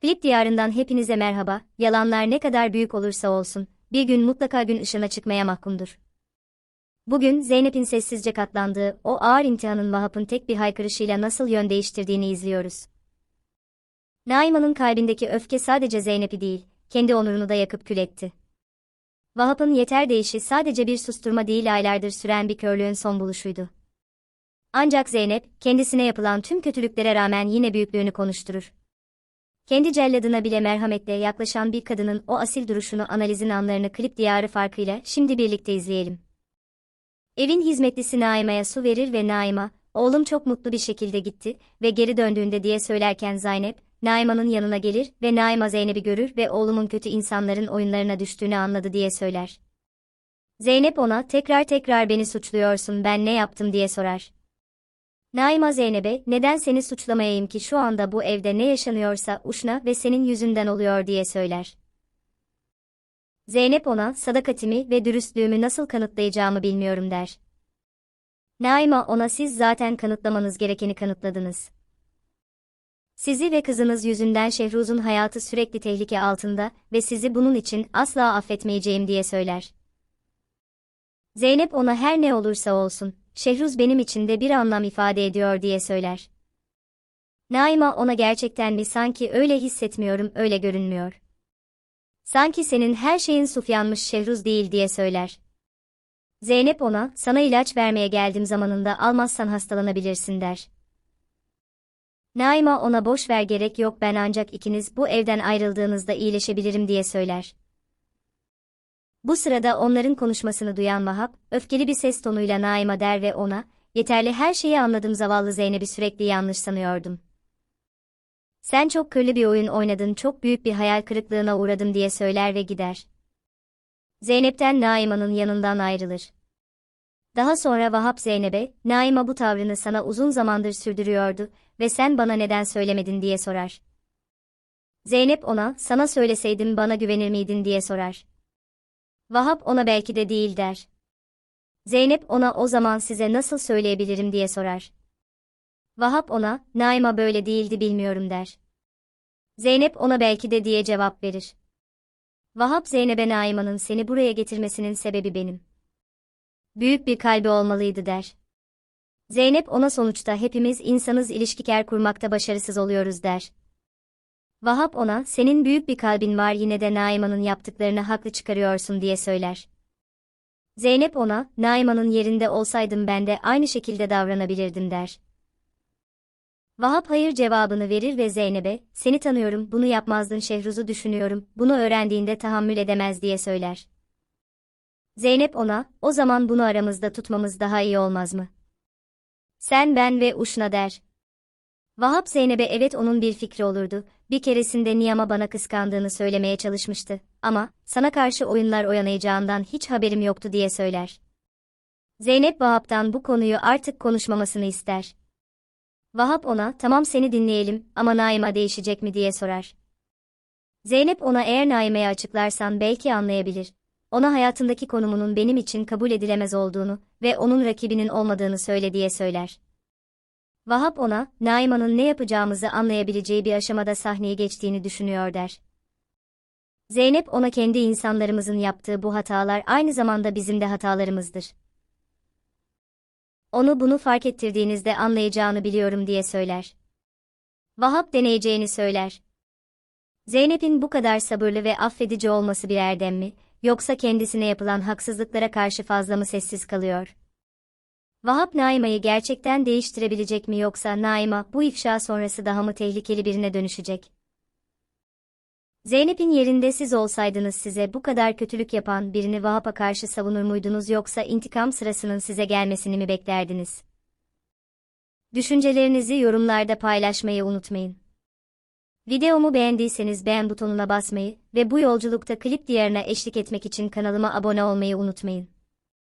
Flip diyarından hepinize merhaba, yalanlar ne kadar büyük olursa olsun, bir gün mutlaka gün ışığına çıkmaya mahkumdur. Bugün Zeynep'in sessizce katlandığı o ağır imtihanın Vahap'ın tek bir haykırışıyla nasıl yön değiştirdiğini izliyoruz. Naima'nın kalbindeki öfke sadece Zeynep'i değil, kendi onurunu da yakıp kül etti. Vahap'ın yeter deyişi sadece bir susturma değil aylardır süren bir körlüğün son buluşuydu. Ancak Zeynep, kendisine yapılan tüm kötülüklere rağmen yine büyüklüğünü konuşturur. Kendi celladına bile merhametle yaklaşan bir kadının o asil duruşunu analizin anlarını klip diyarı farkıyla şimdi birlikte izleyelim. Evin hizmetlisi Naima'ya su verir ve Naima, oğlum çok mutlu bir şekilde gitti ve geri döndüğünde diye söylerken Zeynep, Naima'nın yanına gelir ve Naima Zeynep'i görür ve oğlumun kötü insanların oyunlarına düştüğünü anladı diye söyler. Zeynep ona tekrar tekrar beni suçluyorsun ben ne yaptım diye sorar. Naima Zeynep'e, neden seni suçlamayayım ki şu anda bu evde ne yaşanıyorsa Uşna ve senin yüzünden oluyor diye söyler. Zeynep ona, sadakatimi ve dürüstlüğümü nasıl kanıtlayacağımı bilmiyorum der. Naima ona siz zaten kanıtlamanız gerekeni kanıtladınız. Sizi ve kızınız yüzünden Şehruz'un hayatı sürekli tehlike altında ve sizi bunun için asla affetmeyeceğim diye söyler. Zeynep ona her ne olursa olsun, Şehruz benim için de bir anlam ifade ediyor diye söyler. Naima ona gerçekten mi sanki öyle hissetmiyorum öyle görünmüyor. Sanki senin her şeyin sufyanmış Şehruz değil diye söyler. Zeynep ona, sana ilaç vermeye geldim zamanında almazsan hastalanabilirsin der. Naima ona boş ver gerek yok ben ancak ikiniz bu evden ayrıldığınızda iyileşebilirim diye söyler. Bu sırada onların konuşmasını duyan Vahap, öfkeli bir ses tonuyla Naima der ve ona, yeterli her şeyi anladım zavallı Zeynep'i sürekli yanlış sanıyordum. Sen çok kirli bir oyun oynadın çok büyük bir hayal kırıklığına uğradım diye söyler ve gider. Zeynep'ten Naima'nın yanından ayrılır. Daha sonra Vahap Zeynep'e, Naima bu tavrını sana uzun zamandır sürdürüyordu ve sen bana neden söylemedin diye sorar. Zeynep ona, sana söyleseydim bana güvenir miydin diye sorar. Vahap ona belki de değil der. Zeynep ona o zaman size nasıl söyleyebilirim diye sorar. Vahap ona, Naima böyle değildi bilmiyorum der. Zeynep ona belki de diye cevap verir. Vahap Zeynep'e Naima'nın seni buraya getirmesinin sebebi benim. Büyük bir kalbi olmalıydı der. Zeynep ona sonuçta hepimiz insanız ilişkiler kurmakta başarısız oluyoruz der. Vahap ona, senin büyük bir kalbin var yine de Naima'nın yaptıklarını haklı çıkarıyorsun diye söyler. Zeynep ona, Naima'nın yerinde olsaydım ben de aynı şekilde davranabilirdim der. Vahap hayır cevabını verir ve Zeynep'e, seni tanıyorum, bunu yapmazdın Şehruz'u düşünüyorum, bunu öğrendiğinde tahammül edemez diye söyler. Zeynep ona, o zaman bunu aramızda tutmamız daha iyi olmaz mı? Sen ben ve Uşna der. Vahap Zeynep'e evet onun bir fikri olurdu, bir keresinde Niyam'a bana kıskandığını söylemeye çalışmıştı, ama, sana karşı oyunlar oynayacağından hiç haberim yoktu diye söyler. Zeynep Vahap'tan bu konuyu artık konuşmamasını ister. Vahap ona, tamam seni dinleyelim ama Naima değişecek mi diye sorar. Zeynep ona eğer Naime'ye açıklarsan belki anlayabilir. Ona hayatındaki konumunun benim için kabul edilemez olduğunu ve onun rakibinin olmadığını söyle diye söyler. Vahap ona, Naima'nın ne yapacağımızı anlayabileceği bir aşamada sahneyi geçtiğini düşünüyor der. Zeynep ona kendi insanlarımızın yaptığı bu hatalar aynı zamanda bizim de hatalarımızdır. Onu bunu fark ettirdiğinizde anlayacağını biliyorum diye söyler. Vahap deneyeceğini söyler. Zeynep'in bu kadar sabırlı ve affedici olması bir erdem mi, yoksa kendisine yapılan haksızlıklara karşı fazla mı sessiz kalıyor? Vahap Naima'yı gerçekten değiştirebilecek mi yoksa Naima bu ifşa sonrası daha mı tehlikeli birine dönüşecek? Zeynep'in yerinde siz olsaydınız size bu kadar kötülük yapan birini Vahap'a karşı savunur muydunuz yoksa intikam sırasının size gelmesini mi beklerdiniz? Düşüncelerinizi yorumlarda paylaşmayı unutmayın. Videomu beğendiyseniz beğen butonuna basmayı ve bu yolculukta klip diğerine eşlik etmek için kanalıma abone olmayı unutmayın.